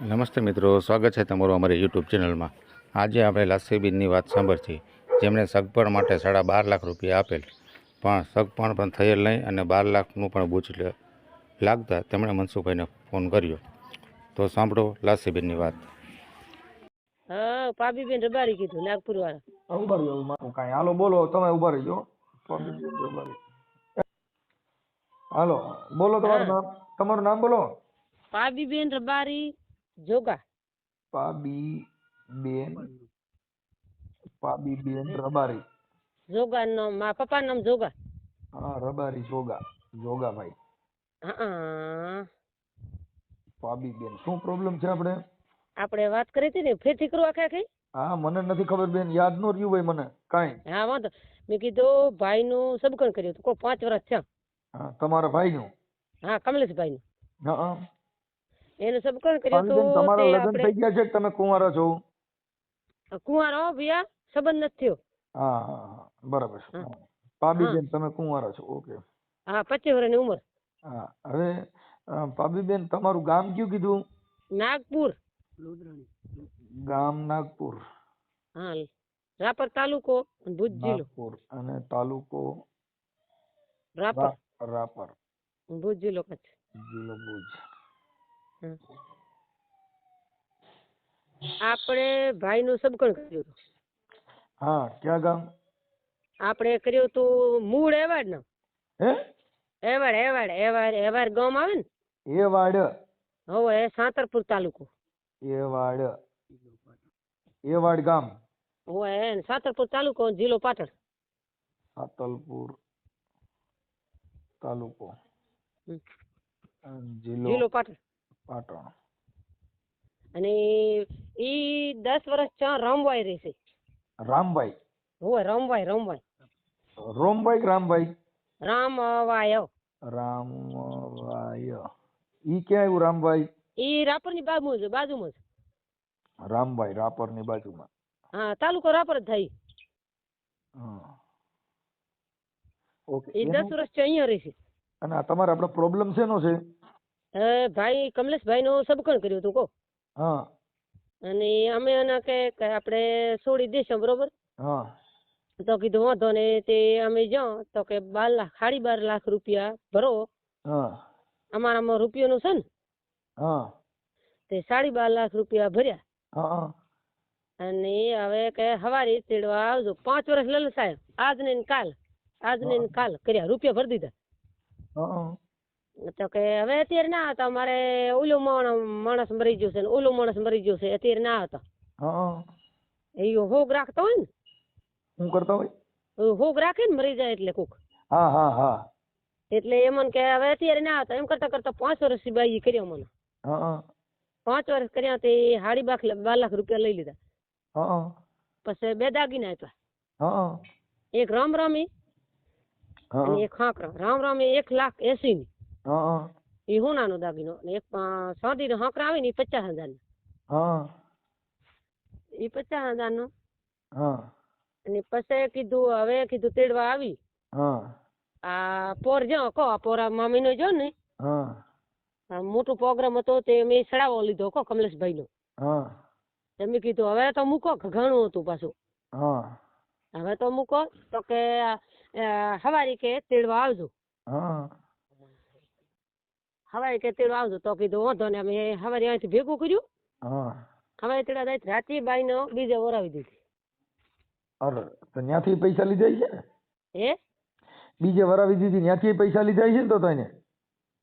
નમસ્તે મિત્રો સ્વાગત છે તમારું અમારી યુટ્યુબ ચેનલમાં. આજે આપણે લાસીબીનની વાત સાંભળતી જેમણે સગપણ માટે સાડા બાર લાખ રૂપિયા આપેલ પણ સગપણ પણ થયેલ નહીં અને બાર લાખનું પણ બૂચ લાગતા તેમણે મનસુખભાઈને ફોન કર્યો. તો સાંભળો લાસીબીનની વાત. હા પાબીબેન રબારી કીધું નાગપુર વાળા ઊભા રહ્યો કાંઈ. હાલો બોલો તમે ઊભા હાલો બોલો તમારું નામ. તમારું નામ બોલો. પાબીબેન રબારી જોગા. પાબી બેન પાબી બેન રબારી. જોગા નો મા પપ્પા નામ જોગા. હા રબારી જોગા જોગાભાઈ હા. પાબી બેન શું પ્રોબ્લેમ છે આપણે? આપણે વાત કરી હતી ને ફેરથી કરવા આખે આખી? હા મને નથી ખબર બેન યાદ નો રહ્યું ભાઈ મને કાઈ. હા વાંધો. મેં કીધું ભાઈનું સબકણ કર્યું હતું. કોઈ પાંચ વર્ષ થયા. હા તમારા ભાઈનું? હા કમલેશભાઈનું. હા હા. એનું સબકણ કર્યું તો? તમારા લગ્ન થઈ ગયા છે કે તમે કુંવારા છો? કુંવારો ભૈયા સંબંધ નથી થયો. હા હા બરાબર છે. હા. હા. પાબી હા. બેન તમે કુંવારા છો. ઓકે. હા પચીસ વર્ષની ઉંમર. હા. હવે પાબીબેન તમારું ગામ કયું કીધું? નાગપુર. ગામ નાગપુર. હા રાપર તાલુકો ભુજ જિલ્લો. નાગપુર અને તાલુકો રાપર. રાપર. ભુજ જિલ્લો કચ્છ. જિલ્લો ભુજ. આપણે ભાઈનું સબકણ કર્યું હતું. હા ક્યાં ગામ? આપણે કર્યું હતું મૂળ એવાડ ને હે? એવાડ એવાડ એવાડ એવાડ ગામ આવે ને? એવાડ. વાડ હવે એ સાંતરપુર તાલુકો. એવાડ. એવાડ ગામ. હવે એ સાંતરપુર તાલુકો જિલ્લો પાટણ. સાતલપુર તાલુકો. જિલ્લો જિલ્લો પાટણ. પાટણ. અને ઈ દસ વર્ષ ચા રામભાઈ રહેશે. રામભાઈ હોય રામભાઈ રામભાઈ રોમભાઈ કે રામભાઈ રામવાય. રામવાય. ઈ ક્યાં આવ્યું રામભાઈ ઈ રાપરની બાજુ છે બાજુમાં છે રામભાઈ રાપરની બાજુમાં. હા તાલુકો રાપર જ થાય. હા. ઓકે ઈ દસ વર્ષ છે અહીંયા રહેશે. અને તમારે આપણો પ્રોબ્લેમ શેનો છે? હવે ભાઈ કમલેશભાઈ નું સબકણ કર્યું હતું કો હા. અને અમે એના કે કે આપણે છોડી દેશું બરોબર? હા. તો કીધું વાંધો ને તે અમે જાઉં. તો કે બાર લાખ સાડી બાર લાખ રૂપિયા ભરો. હા. અમારામાં રૂપિયાનું છે ને? હા. તે સાડી બાર લાખ રૂપિયા ભર્યા. હા હા. અને હવે કે હવારી તેડવા આવજો. પાંચ વર્ષ લલ સાહેબ આજ ને કાલ આજ ને ને કાલ કર્યા રૂપિયા ભરી દીધા. હા. તો કે હવે અત્યારે ના હતા મારે ઓલું માણસ મરી ગયો છે ને ઓલું માણસ મરી ગયો છે અત્યારે ના હતા. હા. એ હોગ રાખતો હોય ને? શું કરતો હોય? હોગ રાખે ને મરી જાય એટલે કોક. હા હા હા. એટલે એમ કે હવે અત્યારે ના હતા એમ કરતા કરતા પાંચ વર્ષથી બાઈ કર્યો મને. હા. હા પાંચ વર્ષ કર્યા તે હાડી બાખ બાર લાખ રૂપિયા લઈ લીધા. હા. પછી બે દાગીના આપ્યા. હા. એક રામ રામી અને એક હાંકરા રામ રામી એક લાખ એસી ની હા એ હોનાનો દાગીનો? અને એક સાંધી નો હાંકરા આવે ને એ પચાસ હજાર નો હા. એ પચાસ હજાર નો હા. અને પછી કીધું હવે કીધું તેડવા આવી. હા. આ પોર જો કો આ પોરા મામી નો જો ને. હા. મોટો પ્રોગ્રામ હતો તે મેં સડાવો લીધો કો કમલેશભાઈ નો હા. તમે કીધું હવે તો મૂકો ઘણું હતું પાછું. હા. હવે તો મૂકો તો કે હવારી કે તેડવા આવજો. હા. હવારી કે તેડવા આવજો તો કીધું વાંધો ને અમે હવારે અહીંથી ભેગું કર્યું. હા. હવારી તેડવા જાય રાતે બાઈ નો બીજે ઓરાવી દીધી. અરે તો ત્યાંથી પૈસા લીધા છે? ને હે? બીજે વરાવી દીધી ત્યાંથી પૈસા લીધા છે ને તો તને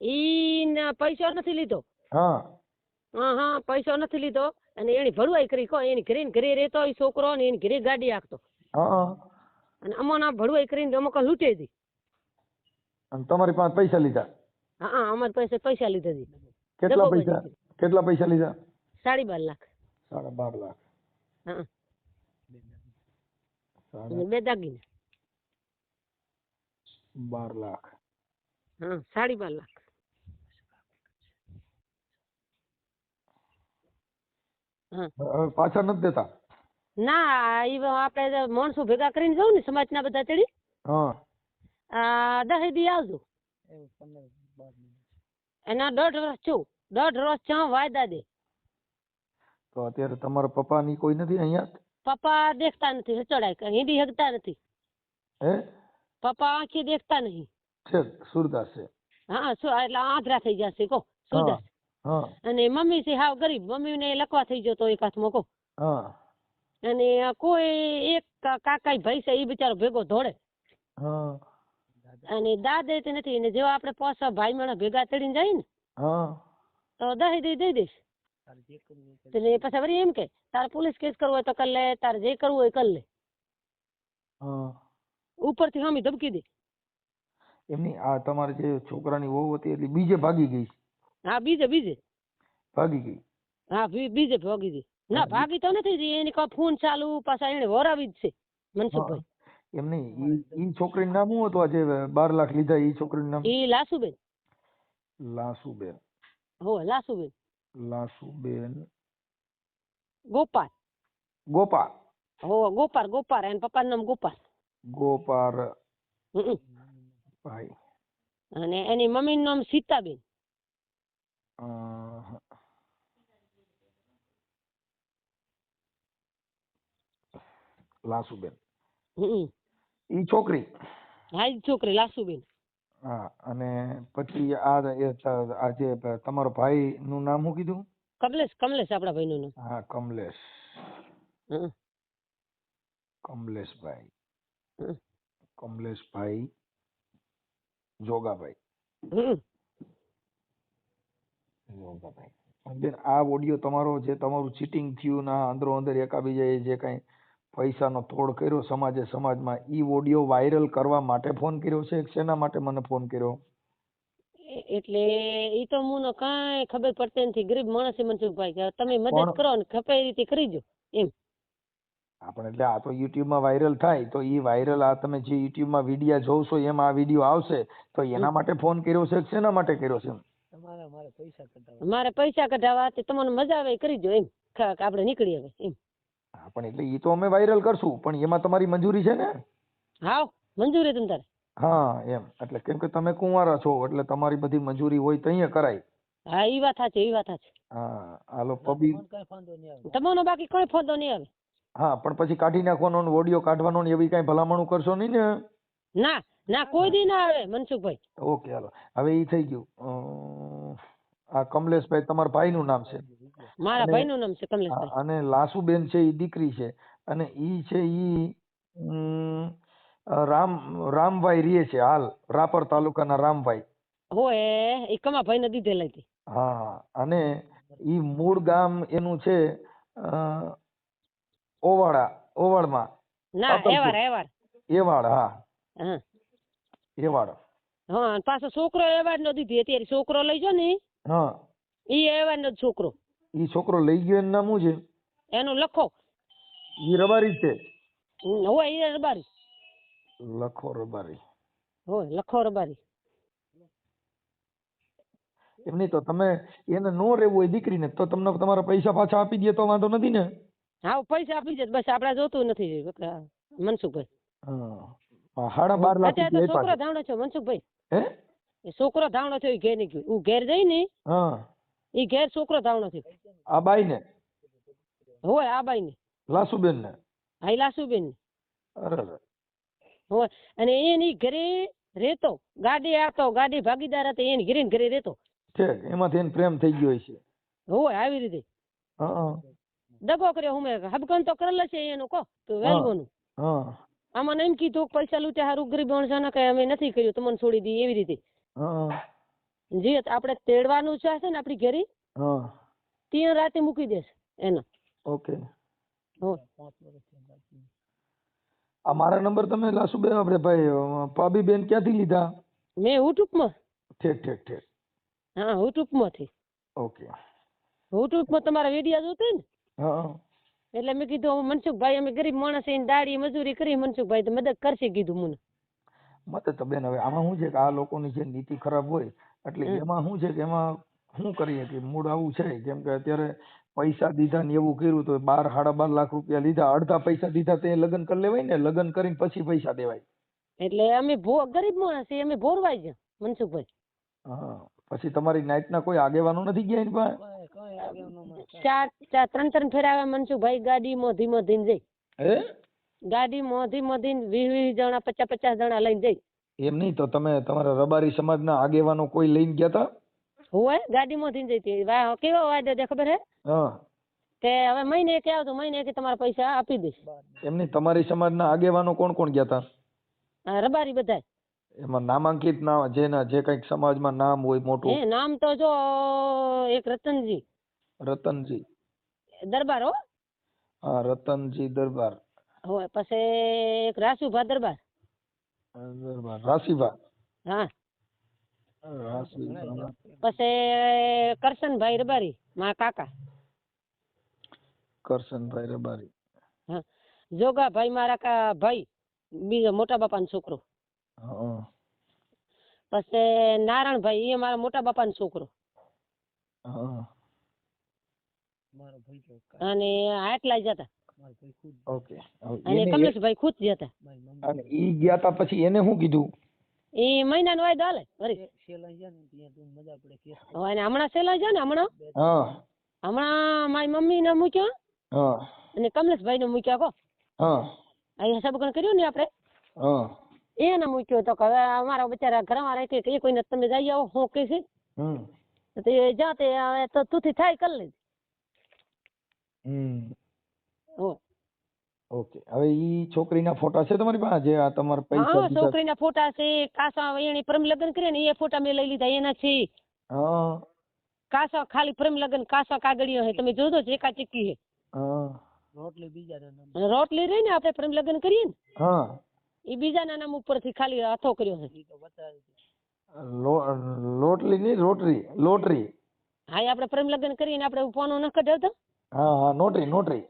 ઈ ના પૈસો નથી લીધો. હા. હા હા પૈસો નથી લીધો. અને એની ભરવાઈ કરી કો એની ઘરે ઘરે રહેતો એ છોકરો ને એની ઘરે ગાડી આખતો હા. અને અમોના ભરવાઈ કરીને અમુક લૂંટે હતી અને તમારી પાસે પૈસા લીધા? હા અમારે અમારી પાસે પૈસા લીધા હતી કેટલા પૈસા? કેટલા પૈસા લીધા? સાડી બાર લાખ. સાડા બાર લાખ. હા બે દાગીના. બાર લાખ. હા સાડી બાર લાખ. હવે પાછા નથી દેતા? ના ઈ આપણે માણસો ભેગા કરીને જવું ને સમાજના બધા ચડી હા. આ દહે દી આવજો એના દોઢ વર્ષ છું. દોઢ વર્ષ ચા વાયદા દે. તો અત્યારે તમારા પપ્પાની કોઈ નથી અહીંયા? પપ્પા દેખતા નથી હચડાય હિન્દી હગતા નથી. હે? પપ્પા આંખી દેખતા નહીં. છે સુરદાસ છે. હા એટલે આંધરા થઈ જશે કો સુરદાસ. હા અને મમ્મી છે હાવ ગરીબ. મમ્મી ને લખવા થઈ ગયો તો એક હાથમાં કો હા. અને કોઈ એક કાકા કાકાઈ ભાઈ છે એ બિચારો ભેગો ધોળે. હા. અને દાદે તે નથી ને જેવા આપણે પાંચ છ ભાઈ માણસ ભેગા ચડી જાય ને હા. તો દહી દઈ દઈ દઈશ. એટલે પછી વળી એમ કે તારે પોલીસ કેસ કરવો હોય તો કર લે તારે જે કરવું હોય એ કર લે. હા. ઉપરથી હામી ધમકી દે. એમની આ તમારે જે છોકરાની વહુ હતી એટલે બીજે ભાગી ગઈ. હા બીજે બીજે. ભાગી ગઈ. હા બીજે ભાગી ગઈ. ના ભાગી તો નથી એની કોઈ ફોન ચાલુ પાછા એને વરાવી જ છે મનસુખભાઈ. એમ નહીં ઈ ઈ છોકરીનું નામ શું હતું આ જે બાર લાખ લીધા ઈ છોકરીનું નામ? ઈ લાસુબેન. લાસુબેન. હો લાસુબેન. લાસુબેન. ગોપાલ. ગોપાલ. હો ગોપાલ ગોપાલ. એન પપ્પાનું નામ ગોપાલ. ગોપાર હમ. ભાઈ. અને એની મમ્મીનું નામ સીતાબેન. લાસુબેન. ઈ છોકરી? હા ઈ છોકરી લાસુબેન. હા અને પછી આ જે તમારો ભાઈ નું નામ શું કીધું? કમલેશ કમલેશ આપણા ભાઈનું નામ. હા કમલેશ. કમલેશભાઈ. કમલેશભાઈ જોગાભાઈ. જોગાભાઈ. બેન આ ઓડિયો તમારો જે તમારું ચીટિંગ થયું ના અંદરો અંદર એકાબીજા જે કઈ પૈસાનો તોડ કર્યો સમાજે સમાજમાં. ઈ ઓડિયો વાયરલ કરવા માટે ફોન કર્યો છે? કે શેના માટે મને ફોન કર્યો? એ- એટલે ઈ તો મને કાંઈ ખબર પડતી નથી. ગરીબ માણસ છે મનસુખભાઈ કે તમે મદદ કરો ને ખપે એ રીતે કરીજો એમ. આપણે એટલે આ તો યુટ્યુબમાં વાયરલ થાય તો ઈ વાયરલ આ તમે જે YouTube માં વિડિયા જોશો એમાં આ વીડિયો આવશે તો એના માટે ફોન કર્યો છે કે શેના માટે કર્યો છે મારે પૈસા કઢાવવા તે તમને મજા આવે એ કરીજો એમ. આપણે નીકળી હવે એમ. હા પણ એટલે ઈ તો અમે વાયરલ કરશું પણ એમાં તમારી મંજૂરી છે ને? હા મંજૂરી તમ તારે. હા એમ. એટલે કેમ કે તમે કુંવારા છો એટલે તમારી બધી મંજૂરી હોય તો અહીંયા કરાય. હા ઈ વાત સાચી ઈ વાત સાચી. હા હાલો પબી તમારો બાકી કોઈ ફાયદો નહીં આવે. હા પણ પછી કાઢી નાખવાનો ને ઓડિયો કાઢવાનો ને એવી કઈ ભલામણું કરશો નહીં ને? ના ના કોઈ દી ના આવે મનસુખભાઈ. ઓકે હાલો. હવે ઈ થઈ ગયું. આ કમલેશભાઈ તમારા ભાઈનું નામ છે. મારા અને- ભાઈનું નામ છે કમલેશભાઈ. અને લાસુબેન છે એ દીકરી છે. અને ઈ છે ઈ રામ રામભાઈ રીએ છે હાલ રાપર તાલુકાના રામભાઈ. હોય એ કમાભાઈ ને દીધેલા હતી હા અને ઈ મૂળ ગામ એનું છે ઓવાડા ઓવાડમાં ના એવાડ એવાડ હા. હા. એવાડ હા પાછો છોકરો એવાડ નો દીધી. અત્યારે છોકરો લઈ જો ને હા. ઈ એવાડ નો છોકરો. ઈ છોકરો લઈ ગયો એનું નામ શું છે? એનું લખો. ઈ રબારી છે. હોય ઈ રબારી. લખો રબારી. હોય લખો રબારી. એમ નહીં તો તમે એને નો રહેવું હોય દીકરીને તો તમને તમારા પૈસા પાછા આપી દે તો વાંધો નથી ને? હા પૈસા આપી દે બસ આપડે જોતું નથી મનસુખભાઈ. હા સાડા બાર લાખ રૂપિયા છોકરો ધાવણો છે મનસુખભાઈ. હે? એ છોકરો ધાવણો થયો ઘેરની હું ઘેર જઈ ને હા. એ ઘેર છોકરો ધાવણો થયો આ બાઈ ને હોય આ બાઈ ને લાસુબેન ને હાઈ લાસુબેન ને અરે અરે. હોય અને એની ઘરે રહેતો. ગાડી આવતો ગાડી ભાગીદાર હતો એની ઘરે ઘરે રહેતો. ઠીક એમાંથી એને પ્રેમ થઈ ગયો છે હોય આવી રીતે. દગો કર્યો હું હબકન તો કરેલ છે એનું કહો તો વેલગોનું. હા. આમાં એમ કીધું પૈસા લૂટ્યા હારું ગરીબ માણસોને કઈ અમે નથી કર્યું તમને છોડી દઈએ એવી રીતે. જી આપણે તેડવાનું છે છે ને આપણી ઘરે? હા ત્યાં રાતે મૂકી દેશે એને ઓકે હોય આ મારા નંબર તમે લાસુબેન આપણે ભાઈ અ, પાબીબેન ક્યાંથી લીધા? મેં યુટ્યુબમાં ઠીક ઠીક ઠીક હા યુટ્યુબમાંથી ઓકે. યુટ્યુબમાં તમારા વીડિયો જોતા ને? હા એટલે મેં કીધું હવે મનસુખભાઈ અમે ગરીબ માણસ છીએ, દાડી મજૂરી કરી મનસુખભાઈ તો મદદ કરશે કીધું મને. મતે તો બેન હવે આમાં શું છે કે આ લોકોની જે નીતિ ખરાબ હોય એટલે હમ. એમાં શું છે કે એમાં શું કરીએ કે મૂળ આવું છે કેમ કે અત્યારે પૈસા દીધા ને એવું કર્યું તો બાર સાડા બાર લાખ રૂપિયા લીધા અડધા પૈસા દીધા તે લગ્ન કરી લેવાય ને? લગ્ન કરીને પછી પૈસા દેવાય. એટલે અમે ગરીબ માણસ છીએ અમે ભોરવાઈ ગયા મનસુખભાઈ. હા પછી તમારી નાઈટના કોઈ આગેવાનો નથી ગયા એની પાસે? ચાર ચાર ત્રણ ત્રણ ફેરા મનસુખભાઈ ગાડીમાં ધીમો ધીમ જઈ. હે? ગાડી ધીમો ધીમ વીસ વીસ જણા પચાસ પચાસ જણા લઈને જઈ. એમ નહીં તો તમે તમારા રબારી સમાજના આગેવાનો કોઈ લઈને ગયા તા? હોય? ગાડીમાં જઈ હતી વા- કેવો વાયદો છે ખબર હે? હા. કે હવે મહિને કે આવતો મહિને કે તમારા પૈસા આપી દઈશ. એમની તમારી તમારી સમાજના આગેવાનો કોણ કોણ ગયા હતા રબારી બધા એમાં નામાંકિત ના જેના જે કંઈક સમાજમાં નામ હોય મોટું. એ નામ તો જો એક રતનજી. રતનજી. દરબાર હો? હા રતનજી દરબાર. હોય પછી એક રાસુભા દરબાર. દરબાર રાસીભા. હા. પછી કરશનભાઈ રબારી મારા કાકા. કરશનભાઈ રબારી. જોગાભાઈ મારા કા ભાઈ બીજો મોટા બાપાનો છોકરો. હા પછી નારાયણભાઈ એ મારા મોટા બાપાનો છોકરો. અને આટલા જતા ઓકે. અને કમલેશભાઈ ખુદ જતા અને ઈ ગયા તા પછી એને શું કીધું? એ મહિનાનો વાયદો હાલે વળી હવે ને હમણાં સેલા છે ને હમણાં હા. હમણાં મારી મમ્મી ને મૂક્યો હા. અને કમલેશભાઈ ને મૂક્યા કો હા. અહીંયા સબકણ કર્યું ને આપણે? હા. એને મૂક્યો તો કે હવે અમારા બચારા ઘરમાં રહે કે એ કોઈને તમે જઈ આવો હું કે છે? હમ. તો તે જાતે હવે તો તુંથી થાય કરી લે હમ. હો. ઓકે હવે ઈ છોકરીના ફોટા છે તમારી પાસે? જે આ તમારા પૈસા હા દીધા છોકરીના ફોટા છે. કાસા એની પ્રેમ લગ્ન કર્યા ને એ ફોટા મેં લઈ લીધા એના છે. હા. કાસા ખાલી પ્રેમ લગ્ન કાસા કાગળિયો હે. તમે જોજો ચેકા ચીકી હે. હા. અને રોટલી રહી ને આપણે પ્રેમ લગ્ન કરીએ ને? હા. એ બીજાના નામ ઉપરથી ખાલી હાથો કર્યો છે. લો- લોટલી નહીં રોટરી લોટરી. હા એ આપણે પ્રેમ લગ્ન કરીને આપણે ફોનો ન કઢાવતો? હા હા નોટરી નોટરી.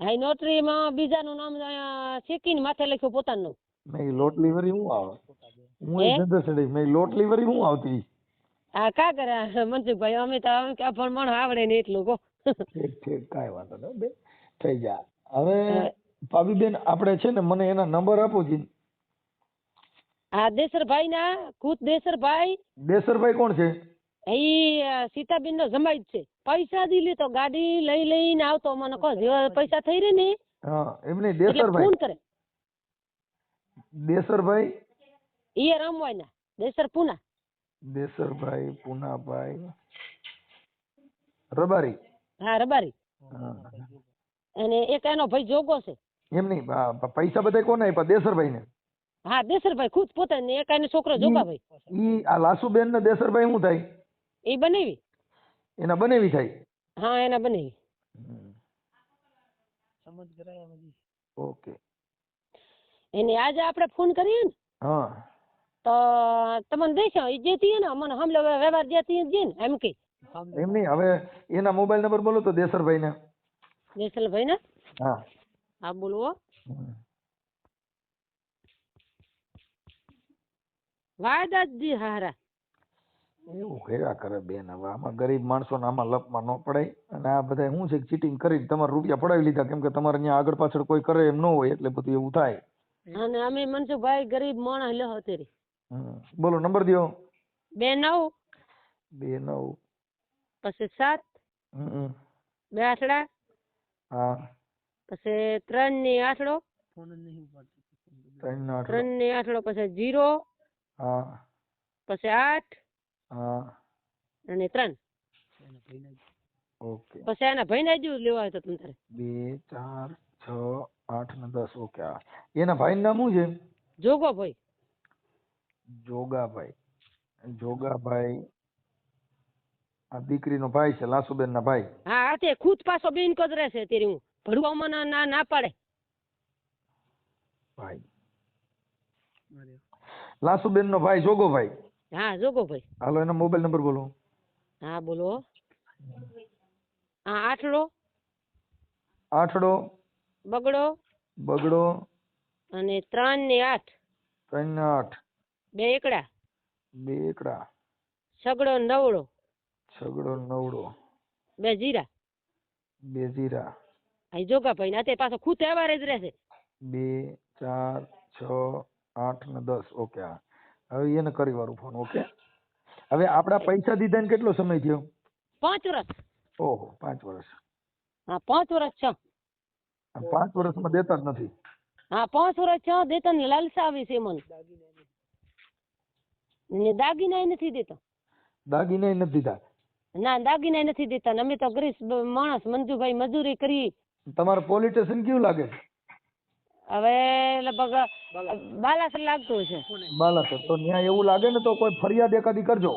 હા નોટરીમાં બીજાનું નામ શેકીને માથે લખ્યું પોતાનું. મેં કીધું લોટલી વરી શું આવે? હું એ ચડી મેં લોટલી વરી શું આવતી? હા કા કરે? મનસુખભાઈ અમે તો અમે કે પણ મણ આવડે ને એટલું કો ઠીક ઠીક કાંઈ વાંધો નહીં બે થઈ જા હવે ભાભી ભાભીબેન આપણે છે ને મને એના નંબર આપો જી. હા દેસરભાઈ ના ખુદ દેસરભાઈ. દેસરભાઈ કોણ છે? અ, સીતાબેન નો જમાઈ જ છે. પૈસા દી લે તો ગાડી લઈ લઈને આવતો. મને કહો જેવા પૈસા થઈ રે ને હા એમ દેસરભાઈ. ફોન કરે. દેસરભાઈ? ઈ રમવાય ના દેસર પુના. દેસરભાઈ પુનાભાઈ. રબારી? હા રબારી. હા. અને એક એનો ભાઈ જોગો છે. એમ નહીં પૈસા બધા કોને આપ્યા? દેસરભાઈ ને હા દેસરભાઈ ખુદ પોતાને એક એનો છોકરો જોગાભાઈ ઈ આ લાસુબેન ને દેસરભાઈ શું થાય? એ બનાવી? એના બનેવી થાય? હા એના બનાવી. ઓકે. એને આજે આપણે ફોન કરીએ ને હા. તો તમને દેશો એ જેતી ને મને હમલે વ્યવહાર જેતી જ ને એમ કે. એમ નહીં હવે એના મોબાઈલ નંબર બોલો તો દેસરભાઈ ને દેસલભાઈ ને હા. હા બોલવો વાયદા જ દી હારા. એવું કર્યા કરે બેન હવે. આમાં ગરીબ માણસો આમાં લપમાં ન પડાય. અને આ બધા શું છે ચીટિંગ કરીને તમારા રૂપિયા પડાવી લીધા કેમ કે તમારે અહીંયા આગળ પાછળ કોઈ કરે એમ ન હોય એટલે બધું એવું થાય. અને અમે મનસુખભાઈ ગરીબ માણસ લ્યો અત્યારે. બોલો નંબર દો બે નવ. બે નવ. પછી સાત. બે આઠડા. હા. પછી ત્રણની આઠડો. ત્રણ આઠ ત્રણની આઠડો પછી જીરો હા. પછી આઠ. હા. અને ત્રણ. ઓકે. પછી એના ભાઈ ના જ લેવા હોય તો તમે તારે. બે ચાર છ આઠ ને દસ. ઓકે હા એના ભાઈ નામ શું છે? જોગો ભાઈ જોગાભાઈ. જોગાભાઈ આ દીકરીનો ભાઈ છે લાસુબેન ના ભાઈ. હા આ તે ખુદ પાછો બેન જ રહેશે તેરી હું. ભણવામાં ના ના ના પાડે. ભાઈ. લાસુબેન નો ભાઈ જોગોભાઈ. હા જોગો ભાઈ. હાલો એનો મોબાઈલ નંબર બોલો. હા બોલો. હા આઠડો. આઠડો. બગડો. બગડો. અને ત્રણ ને આઠ. ત્રણ ને આઠ. બે એકડા. બે એકડા. સગડો નવડો. છગડો નવડો. બે જીરા. બે જીરા. અહીં જોગા ભાઈ ને તે પાછો ખુદ તહેવાર જ રહેશે. બે ચાર છ આઠ ને દસ. ઓકે હા. હવે એને કરી વાળું ફોન ઓકે હવે આપડા પૈસા દીધા ને કેટલો સમય થયો? પાંચ વર્ષ. ઓહો પાંચ વર્ષ. હા પાંચ વર્ષ છે. પાંચ વર્ષમાં દેતા જ નથી. હા પાંચ વર્ષ છે દેતા ને લાલસા આવી છે મને ને દાગીના નથી દેતા. દાગીના નથી દીધા. ના દાગીના નથી દેતા ને અમે તો ગરીબ માણસ મંજુભાઈ મજૂરી કરી. તમારે પોલીસ સ્ટેશન કેવું લાગે? છે હવે લગભગ બાલાસર લાગતું છે બાલાસર તો ત્યાં એવું લાગે ને તો કોઈ ફરિયાદ એકાદી કરજો.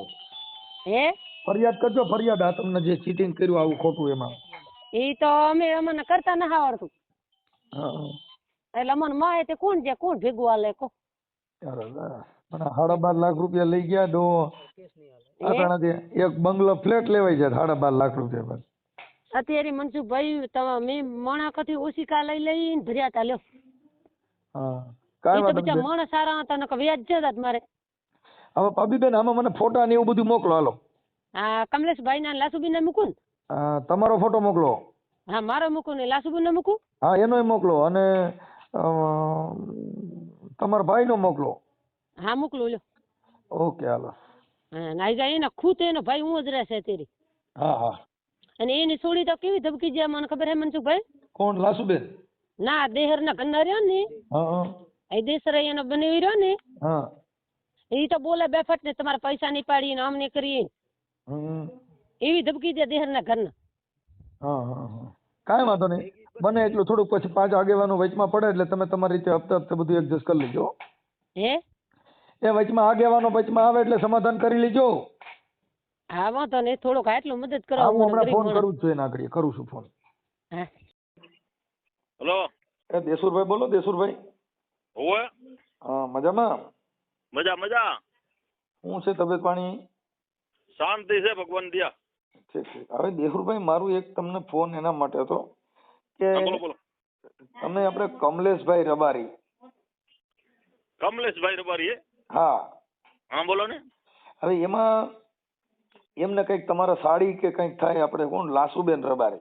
હે? ફરિયાદ કરજો ફરિયાદ. આ તમને જે ચીટિંગ કર્યું આવું ખોટું એમાં. એ તો અમે અમને કરતા ના આવડતું એટલે અમને માએ તે કોણ છે? કોણ ભેગું હાલે કો? સાડા બાર લાખ રૂપિયા લઈ ગયા ડો આટાણાથી એક બંગલો ફ્લેટ લેવાય છે સાડા બાર લાખ રૂપિયા પર. અત્યારે મનસુખભાઈ તમે મેં ઓછી કા લઈ લઈને ભર્યા તા લ્યો. હા. એ કાંઈ વાંધો નહીં માણસ સારા હતા નકર વ્યાજ જતા મારે હવે પાબીબેન આમાં મને ફોટા ને એવું બધું મોકલો હાલો. હા કમલેશભાઈ ના લાસુબીન ને? મૂકું તમારો ફોટો મોકલો. હા મારો મૂકું ને લાસુબી ને મૂકું? હા એનોય મોકલો અને તમારા ભાઈ નો મોકલો. હા મોકલું લો ઓકે હાલો. હા નાઈ જાય એના ખુદ એનો ભાઈ હું જ રહેશે તેરી હા હા. અને એની છોડી તો કેવી ધબકી જાય મને ખબર હે મનસુખભાઈ? કોણ? લાસુબેન? ના દેહર ના ગંદા રહ્યો ને એ દેસરા એનો બનાવી રહ્યો ને હા. એ તો બોલે બેફટ ને તમારા પૈસા ની પાડી ને અમને કરી એવી ધબકી દે દેહર ના ઘરના કાંઈ વાંધો નહીં. બને એટલું થોડુંક પછી પાંચ આગેવાનો વચમાં પડે એટલે તમે તમારી રીતે હપ્તે હપ્તે બધું એડજસ્ટ કરી લેજો. હે? એ વચમાં આગેવાનો વચમાં આવે એટલે સમાધાન કરી લેજો. હા વાંધો નહીં. થોડુંક આટલું મદદ કરો હું હમણાં ફોન કરું છું એના આગળ કરું છું ફોન હા. હલો. એ દેસુરભાઈ બોલો દેસુરભાઈ. હોવે. હા મજામાં? મજા મજા. શું છે તબિયત પાણી? શાંતિ છે ભગવાન દિયા. ઠીક ઠીક. હવે દેહુરભાઈ મારું એક તમને ફોન એના માટે હતો કે બોલો બોલો. તમે આપણે કમલેશભાઈ રબારી. કમલેશભાઈ રબારી હા. હા બોલો ને. હવે એમાં એમને કંઈક તમારા સાડી કે કંઈક થાય આપણે કોણ? લાસુબેન રબારી.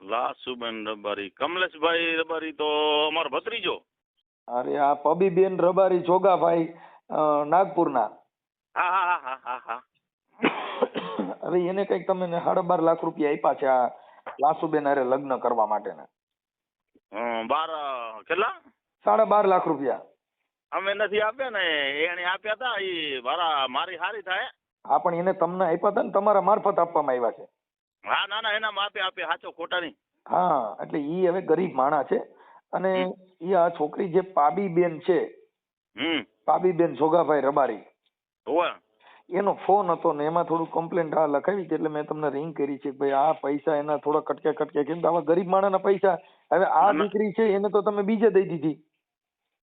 લાસુબેન રબારી. કમલેશભાઈ રબારી તો અમારો ભત્રીજો. અરે આ પબીબેન રબારી જોગાભાઈ અ, નાગપુરના. હા હા હા હા હા હા. એને કંઈક તમે સાડા બાર લાખ રૂપિયા આપ્યા છે આ લાસુબેન અરે લગ્ન કરવા માટેના. હમ, બાર કેટલા? સાડા બાર લાખ રૂપિયા. અમે નથી આપ્યા ને એને આપ્યા હતા એ મારા મારી હારી થાય. હા પણ એને તમને આપ્યા હતા ને તમારા મારફત આપવામાં આવ્યા છે. હા ના ના એના માપે આપે સાચો ખોટા નહીં. હા એટલે ઈ હવે ગરીબ માણા છે અને ઈ આ છોકરી જે પાબીબેન છે હમ. પાબીબેન જોગાભાઈ રબારી હોવે. એનો ફોન હતો ને એમાં થોડું કમ્પ્લેન્ટ આ લખાવી હતી એટલે મેં તમને રિંગ કરી છે ભાઈ આ પૈસા એના થોડા કટકે કટકે કેમ કે આવા ગરીબ માણસના પૈસા. હવે આ. દીકરી છે એને તો તમે બીજે દઈ દીધી.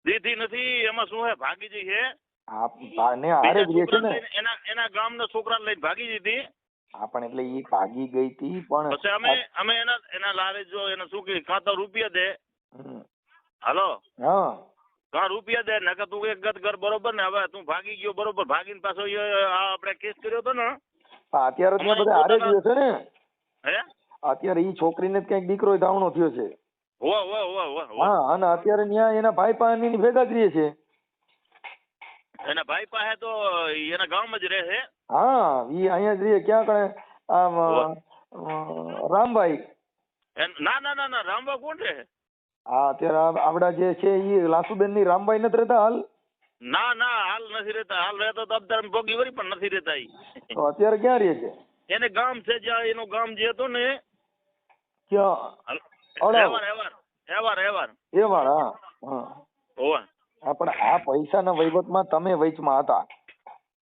દીધી નથી એમાં શું હે ભાગીજી છે આ ને હારે જ છે છોકરાને ને એના એના ગામના છોકરાને લઈને ભાગી દીધી. હા પણ એટલે ઈ ભાગી ગઈ હતી પણ પછી અમે અમે એના એના લારે જો એને શું કે કાં તો રૂપિયા દે. હાલો? હા. કાં રૂપિયા દે નકર તું એક ગત કર બરોબર ને હવે તું ભાગી ગયો બરોબર ભાગીને પાછો આ આપણે કેસ કર્યો હતો ને? અત્યારે ત્યાં બધા હારે ગયો છે ને? હે? અત્યારે ઈ છોકરીને ક્યાંક દીકરો ધાવણો થયો છે. હો અને અત્યારે ત્યાં એના ભાઈ પાસે ભેગા જ રહીએ છે. એના ભાઈ પાસે તો એના ગામમાં જ રહે છે. હા ઈ અહીંયા જ રહે. ક્યાં કણે? આમ રામભાઈ. ના ના ના ના રામભાઈ કોણ રહે? હા અત્યારે આપડા જે છે ઈ લાસુબેનની રામભાઈ નથી રહેતા હાલ? ના ના હાલ નથી રહેતા. હાલ રહેતો તો અત્યારે ભોગી વળી પણ નથી રહેતા ઈ. તો અત્યારે ક્યાં રહે છે? એને ગામ છે જ્યાં એનું ગામ જે હતું ને ક્યાં? અડાવ. એવાર એવાર એવાર. એવાર હા હા. હોવે. હા પણ આ પૈસાના વહીવટમાં તમે વચમાં હતા.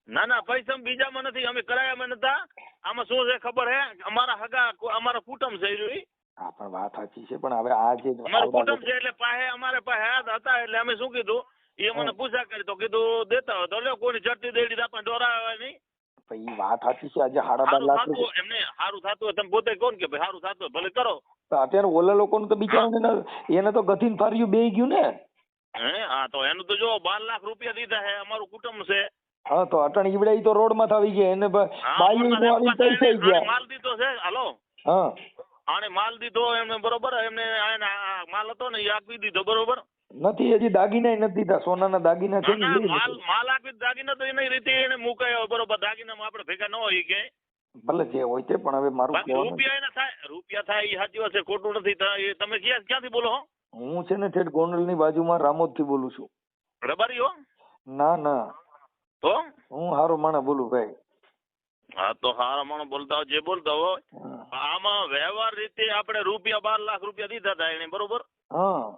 ના ના પૈસા બીજામાં નથી અમે કરાયામાં નતા. આમાં શું છે ખબર હે? અમારા હગા અમારા કુટુંબ છે જોઈ હા પણ વાત સાચી છે પણ હવે આ જે અમારું કુટુંબ છે એટલે પાસે અમારે પાસે હાથ હતા એટલે અમે શું કીધું? એ મને પૂછા કરી તો કીધું દેતા હોય તો લ્યો કોઈની ચડતી દેડી તો આપણે ડોરાવે નહીં પણ વાત સાચી છે આજે સાડા બાર લાખ એમને સારું થતું હોય તમે પોતે કોણ કે ભાઈ સારું થતું હોય ભલે કરો. અત્યારે ઓલા લોકોનું તો બિચારાને એને તો ગધીન ફાર્યું બે ગયું ને. હે? હા તો એનું તો જો બાર લાખ રૂપિયા દીધા હે અમારું કુટુંબ છે. હા તો અટણ ઈવડે ઈ તો રોડમાં આવી ગયા એને બાયું નું આવીને થઈ ગયા. માલ દીધો છે હાલો? હા. આને માલ દીધો એમને બરોબર એમને આને માલ હતો ને એ આપી દીધો બરોબર? નથી હજી દાગીના નથી દીધા સોનાના દાગીના છે ઈ માલ માલ આપી દાગીના તો એની રીતે એને મુકાયો બરોબર દાગીનામાં આપણે ભેગા ન હોય કે. ભલે જે હોય તે પણ હવે મારું રૂપિયા એના થાય રૂપિયા થાય એ સાચી વાત છે ખોટું નથી થાય તમે ક્યાં ક્યાંથી બોલો હો? હું છે ને ઠેઠ ગોંડલની બાજુમાં રામોદથી બોલું છું. રબારી હો? ના ના. તો હું હારો માણા બોલું ભાઈ. હા તો હારા માણો બોલતા હોય જે બોલતા હોય. આમાં વ્યવહાર રીતે આપણે રૂપિયા બાર લાખ રૂપિયા દીધા હતા એને બરોબર? હા.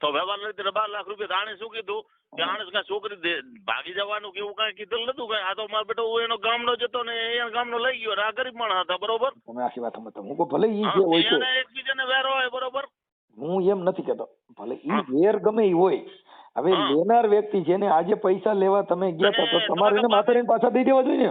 તો વ્યવહાર રીતે બાર લાખ રૂપિયા આણે શું કીધું? કે આણે કઈ છોકરી ભાગી જવાનું કેવું કઈ કીધું નતું કઈ? આ તો મારો બેટો હું એનો ગામનો જતો ને એ ગામનો લઈ ગયો ને આ ગરીબ માણસ હતા બરોબર? તમે આખી વાત સમજતા હું ભલે ઈ જે હોય છે એકબીજાને વેરો હોય બરોબર? હું એમ નથી કહેતો ભલે એ વેર ગમે એ હોય. હવે લેનાર વ્યક્તિ જેને આજે પૈસા લેવા તમે ગયા હતા તો તમારે એને માથે રહીને પાછા દઈ દેવા જોઈએ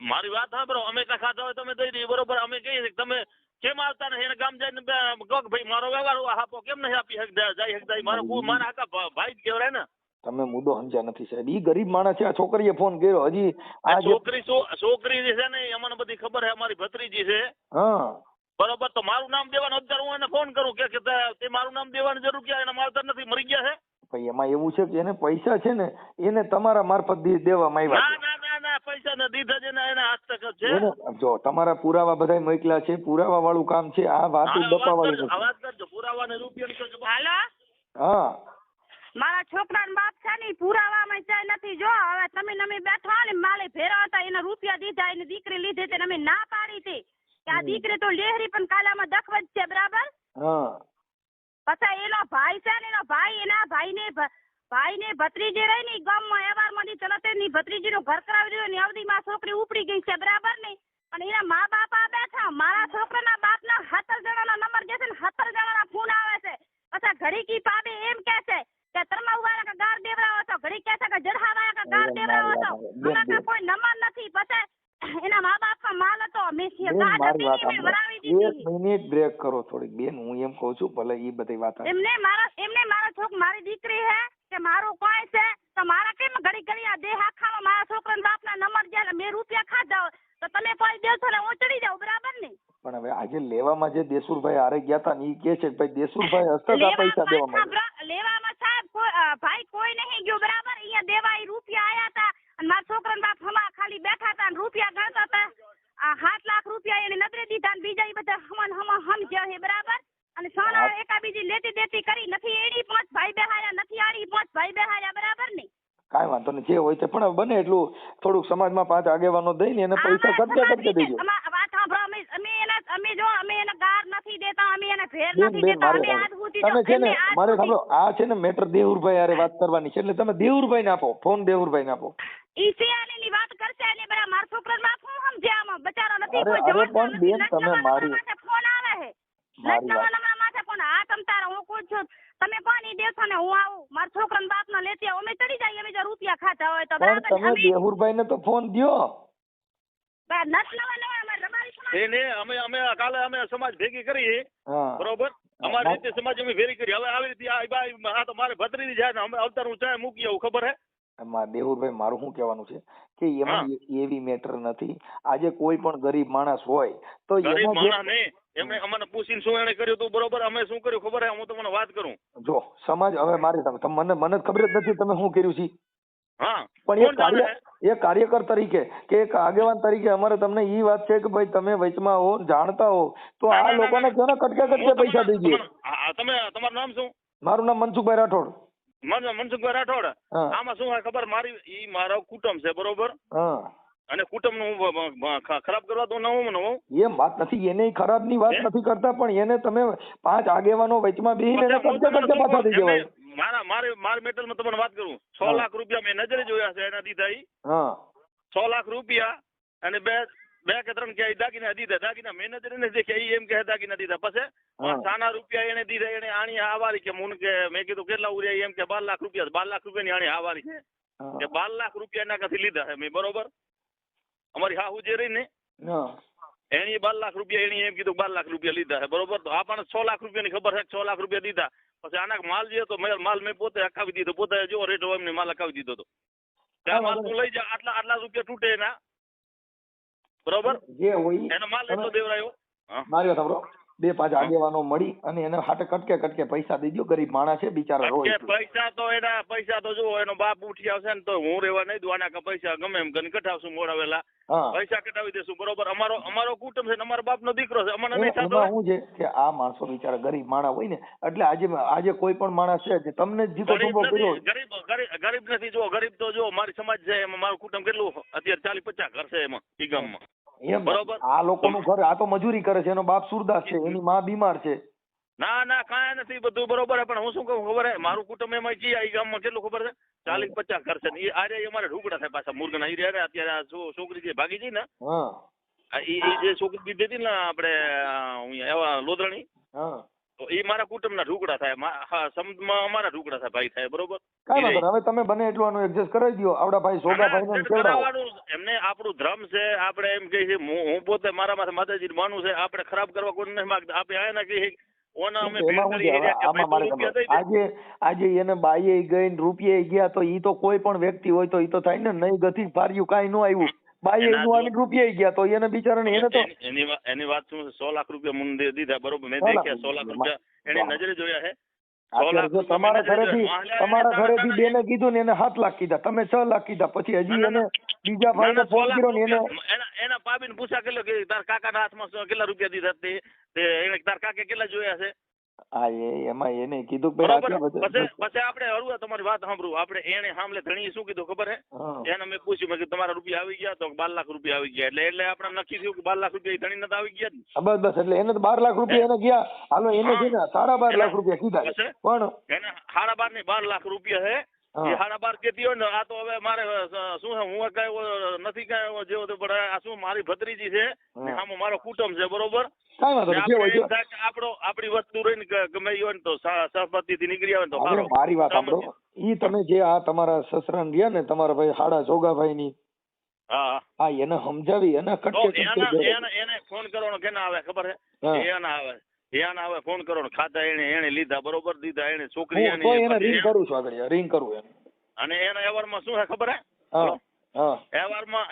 મારી વાત સાંભળો. અમે ત્યાં ખાતા હોય તમે દઈ દઈએ. બરોબર? અમે કહીએ તમે કેમ આવતા નથી? એને ગામ જઈને કહો કે ભાઈ મારો વ્યવહાર આપો. કેમ નહીં આપી? જાય શકતા મારો મારા આખા ભાઈ જ કહેવાય ને. તમે મુદ્દો સમજ્યા નથી સાહેબ. ઈ ગરીબ માણસ છે. આ છોકરીએ ફોન કર્યો. હજી આ છોકરી છોકરી જે છે ને એ અમને બધી ખબર છે. અમારી ભત્રીજી છે. હા. બરોબર તો મારું નામ દેવાનું અત્યારે હું એને ફોન કરું કે કે તે- મારું નામ દેવાની જરૂર ક્યાં? એના માવતર નથી મરી ગયા છે? ભાઈ એમાં એવું છે કે એને પૈસા છે ને એને તમારા મારફત દી- દેવામાં આવ્યા ના ના ના પૈસા ને દીધા છે ને એના હસ્તક જ છે. છે જો તમારા પુરાવા બધા મોકલ્યા છે પુરાવા વાળું કામ છે આ વાત અવાજ વાળી કરજો, નથી અવાજ રૂપિયા કરજો હાલો? હા. મારા છોકરાનો બાપ છે ને પુરાવામાં ચાય નથી જો હવે તમે નમે બેઠા ને માલે ફેરા હતા એને રૂપિયા દીધા એની દીકરી લીધી અમે ના પાડી હતી. કે આ દીકરી તો લેહરી પણ કાલામાં દખવત છે બરાબર? હા. પછી એનો ભાઈ છે ને એનો ભાઈ એના ભાઈને ભાઈ ને ભત્રીજી રહી ને ગામમાં એવારમાંથી જ ની ભત્રીજીનું ઘર કરાવી દીધું ને અવધીમાં છોકરી ઉપડી ગઈ છે બરાબર ને? અને એના મા બાપ આ બેઠા મારા છોકરાના બાપના સત્તર જણાના નંબર જે છે ને સત્તર જણાના ફોન આવે છે. પછી ઘડીકી પાબે એમ કે છે કે તરમા વાળા કે ગાર દેવરાવો છો? ઘડી કે છે કે જડહા વાળા કે ગાર દેવરાવો છો? અમારા કોઈ નંબર નથી. પછી એના મા બાપ માલ હતો. મેં મારી વાત સાંભળો. એક મિનિટ બ્રેક કરો થોડીક. બેન હું એમ કહું છું ભલે ઈ બધી વાત એમને મારા એમને મારા છોક મારી દીકરી હે કે મારું કોઈ છે તો મારા કેમ ઘડી ઘડી આ દેહ આખામાં મારા છોકરાના બાપના નંબર જાય મેં રૂપિયા ખાધા તો તમે કોઈ દેશો ને હું ચડી જાઉં બરાબર ને? પણ હવે આજે લેવામાં જે દેસુરભાઈ હારે ગયા હતા ને ઈ કે છે કે ભાઈ દેસુરભાઈ હસ્તક આ પૈસા દેવા માંગે લેવામાં સાહેબ ભાઈ કોઈ નહીં ગયું બરાબર? અહીંયા દેવા રૂપિયા આયા હતા અને મારા છોકરાના બાપ હમા ખાલી બેઠા હતા રૂપિયા ગણતા હતા આ સાત લાખ રૂપિયા એને નજરે દીધા બીજા એ બધા હમણ હમા સમજ્યા છે બરાબર? અને સોના એકા એકાબીજી લેતી દેતી કરી નથી એડી પાંચ ભાઈ બેહાર્યા નથી આડી પાંચ ભાઈ બેહાર્યા બરાબર ને? કાંઈ વાંધો નહીં જે હોય તે પણ બને એટલું થોડુંક સમાજમાં પાંચ આગેવાનો દઈને એને પૈસા ખર્ચા ખર્ચા દેજો. અમે જો અમે એને ગાર નથી દેતા અમે એને ભેર નથી દેતા અમે આજ સુધી તમે છે ને મારે સાંભળો આ છે ને મેટર દેવુરભાઈ હારે વાત કરવાની છે એટલે તમે દેવુરભાઈ ને આપો ફોન દેવુરભાઈ ને આપો. ઈ સિયાણીની વાત કરશે ને બરા માર છોકરા માં હું સમજે આમાં બચારો નથી કોઈ જવાબ પણ બેન, તમે મારી- ફોન આવે હે મારી વાત- માથે પણ આ તમ તારા હું કું છું. તમે કોણ ઈ દેશો ને? હું આવું. મારા બાપ ને લેતી અમે ચડી જઈએ અમે જો રૂપિયા ખાતા હોય તો બરાબર તમે દેવુરભાઈ ને તો ફોન દ્યો. બા, નટ નવા નવા અમારે રબારી સમાજ એને અમે અમે કાલે અમે સમાજ ભેગી કરી. બરોબર? અમારી રીતે સમાજ અમે ભેગી કરી. હવે આવી રીતે આ તો મારે ભત્રીજી જાય ને અમે અવતાર હું ચાય મૂકી આવું ખબર હે? એમાં દેવુરભાઈ મારું શું કહેવાનું છે કે એમાં એવી મેટર નથી. આજે કોઈ પણ ગરીબ માણસ હોય તો ગરીબ માણસ નહીં. એમને અમને પૂછીને શું એને કર્યું તું બરોબર અમે શું કર્યું? ખબર હે? હું તમને વાત કરું. જો સમાજ હવે મારી તમે મને મને ખબર જ નથી તમે શું કર્યું છે. પણ એ? કાર્યકર તરીકે કે એક આગેવાન તરીકે અમારે તમને ઈ વાત છે કે ભાઈ તમે વચમાં હો જાણતા હો તો આ ના, ના, લોકોને ના. કહો ને કટકે કટકે પૈસા દઈ હા, તમે તમારું નામ શું? મારું નામ મનસુખભાઈ રાઠોડ. મનસુખભાઈ રાઠોડ? આમાં શું હોય ખબર? મારી ઈ મારો કુટુંબ છે બરોબર? હા. અને કુટુંબ ખ- ખરાબ કરવા તો ના હું હું? એમ વાત નથી એને ખરાબની વાત નથી કરતા પણ એને તમે પાંચ આગેવાનો વચમાં હું કટકે કટકે પાછા દઈ એમને મારા મારે મારી મેટલમાં તમને વાત કરું. છ લાખ રૂપિયા મેં નજરે જોયા છે એના દીધા ઈ છ લાખ રૂપિયા અને બે બે કે ત્રણ કે દાગીના દીધા દાગીના મેં નજરે ને દેખ્યા એમ કે દાગીના દીધા. પછી સાના રૂપિયા એને દીધા એને આણી આવારી કે મુન કે મેં કીધું કેટલા ઉર્યા એમ કે બાર લાખ રૂપિયા બાર લાખ રૂપિયા ની આણી આવારી છે. કે બાર લાખ રૂપિયા એના કાંથી લીધા છે મેં બરોબર? અમારી હાહુ જે રહી ને એની બાર લાખ રૂપિયા એની એમ કીધું બાર લાખ રૂપિયા લીધા છે બરોબર? તો આપણને છ લાખ રૂપિયાની ખબર છે છ લાખ રૂપિયા દીધા. પછી આના માલ જે હતો માલ મેં પોતે અકાવી દીધો પોતે જો રેટ હોય એમને માલ અકાવી દીધો હતો. ત્યાં માલ તું લઈ જા આટલા આટલા રૂપિયા તૂટે એના. બરોબર? જે હોય એનો માલ એટલો દેવરાયો. મારી વાત સાંભળો બે પાંચ આગેવાનો મળી અને એને હાટે કટકે કટકે પૈસા દીધો ગરીબ માણસ છે બિચારો રોય પૈસા તો એના પૈસા તો જુઓ એનો બાપ ઉઠી આવશે ને તો હું રેવા નહીં દઉં આના પૈસા ગમે એમ કરીને કઢાવશું મોડાવેલા પૈસા કઢાવી દેશું બરોબર? અમારો અમારો કુટુંબ છે ને બાપ બાપનો દીકરો છે અમને નહીં થતો હું છે કે આ માણસો બિચારા ગરીબ માણસ હોય ને એટલે આજે આજે કોઈ પણ માણસ છે જે તમને જ જીતો ગરીબ કર્યો નથી ગરીબ ગરીબ નથી જો ગરીબ તો જો મારી સમાજ છે એમાં મારું કુટુંબ કેટલું અત્યારે ચાલીસ પચાસ ઘર છે એમાં ઈ ગામમાં. એમ બરોબર. આ લોકોનું ઘર આ તો મજૂરી કરે છે એનો બાપ સુરદાસ છે એની માં બીમાર છે. ના ના કાંઈ નથી બધું બરોબર પણ હું શું કહું ખબર હે મારું કુટુંબ એમાં જી આ ગામમાં કેટલું ખબર છે? ચાલીસ પચાસ ઘર છે ને આરે અમારે ઢુકડા થાય પાછા મુર્ગના ઈ રહ્યા અત્યારે આ છોકરી જે ભાગી ગઈ ને એ જે છોકરી દીધી હતી ને આપણે આ ઈ મારા કુટુંબના ઢુકડા થાય હા સમજમાં અમારા ઢુકડા થાય ભાઈ થાય બરોબર? કઈ વાંધો હવે તમે બને એટલું આનું એડજસ્ટ કરાવી દો આપડા ભાઈ સોગાભાઈ ને કરાવવાનું એમને આપણું ધર્મ છે આપણે એમ કહે છે હું પોતે મારા માથે માતાજી માનું છે આપણે ખરાબ કરવા કોઈ નથી માંગતા. આપણે આયા ના કહીએ ભાઈ. આજે આજે એને બાઈએ ગઈ ને રૂપિયે ગયા તો ઈ તો કોઈ પણ વ્યક્તિ હોય તો ઈ તો થાય ને નહીં ગતિ ફાર્યું કાંઈ ન આવ્યું. બાઈએ એના નું આવીને ગયા તો એને બિચારાને એને તો એની- એની વાત એની વાત શું? સો લાખ રૂપિયા મને દીધા બરોબર? મેં દેખ્યા સો લાખ રૂપિયા એની નજરે જોયા છે સો અત્યારે લાખ જો તમારા ઘરેથી. તમારા ઘરેથી બેને કીધું ને એને સાત લાખ કીધા. તમે છ લાખ કીધા. પછી હજી એને બીજા ભાઈને ફોન કર્યો ને એને. એના ભાભીને પૂછા કેટલો કે તાર કાકાના હાથમાં કેટલા રૂપિયા દીધા તે? એને તાર કાકે કેટલા જોયા છે હા એ એમાં એને કીધું બરોબર. પછી પછી આપણે હળવા તમારી વાત સાંભળું. આપણે એને સાંભળે ધણી શું કીધું ખબર હે? એને મેં પૂછ્યું મેં તમારા રૂપિયા આવી ગયા તો બાર લાખ રૂપિયા આવી ગયા. એટલે એટલે આપણે નક્કી થયું કે બાર લાખ રૂપિયા ધણી નતા આવી ગયા બસ બસ એટલે એને તો બાર લાખ રૂપિયા એને ગયા. હાલો એને છે ને સાડા બાર લાખ રૂપિયા કીધા. પણ એને સાડા બારની બાર લાખ રૂપિયા હે. એ સાડા બાર કેતી હોય ને આ તો હવે મારે શું છે હું કઈ નથી કઈ જેવો તો પણ આ શું મારી ભત્રીજી છે ને. આમાં મારો કુટુંબ છે બરોબર? કાંઈ વાંધો નહીં. આપણે જો કે આપણો આપણી વસ્તુ રહીને ગમે હોય ને તો સહપતિ થી નીકળી આવે તો સારો મારી વાત સાંભળો. ઈ તમે જે આ તમારા સસરાને રહ્યા ને તમારા ભાઈ હાડા જોગાભાઈ ની હા. હા એને સમજાવી એને કટકે એને એને ફોન કરવાનો કેના આવે ખબર. છે એના આવે. એના આવે ફોન કરવાનો. ખાતા એને એને લીધા બરોબર? દીધા એને છોકરી એને એને રિંગ કરું છું આગળ રિંગ કરું એને. અને એના વ્યવહારમાં શું છે ખબર હે? હા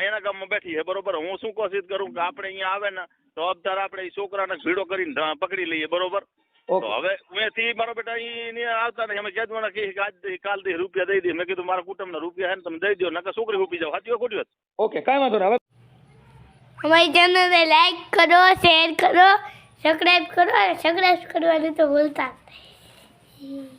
એના ગામમાં બેઠી છે બરોબર? હું શું કોશિશ કરું કે આપણે અહીંયા આવે ને અબધાર આપણે ઈ છોકરાને ભીડો કરીને પકડી લઈએ બરોબર? હવે મેથી મારો બેટા અહીંયા આવતા નહીં. અમે કહેતું કે આજ કાલ દે રૂપિયા દઈ દે. મેં કીધું મારા કુટુંબના રૂપિયા હે ને તમે દઈ દો નકર છોકરી ઊભી જાવ. સાચી ખોટી વાત? ઓકે કાંઈ વાંધો હવે અમારી ચેનલને લાઈક કરો શેર કરો સબસ્ક્રાઇબ કરો અને સબસ્ક્રાઇબ કરવાનું તો ભૂલતા નહીં.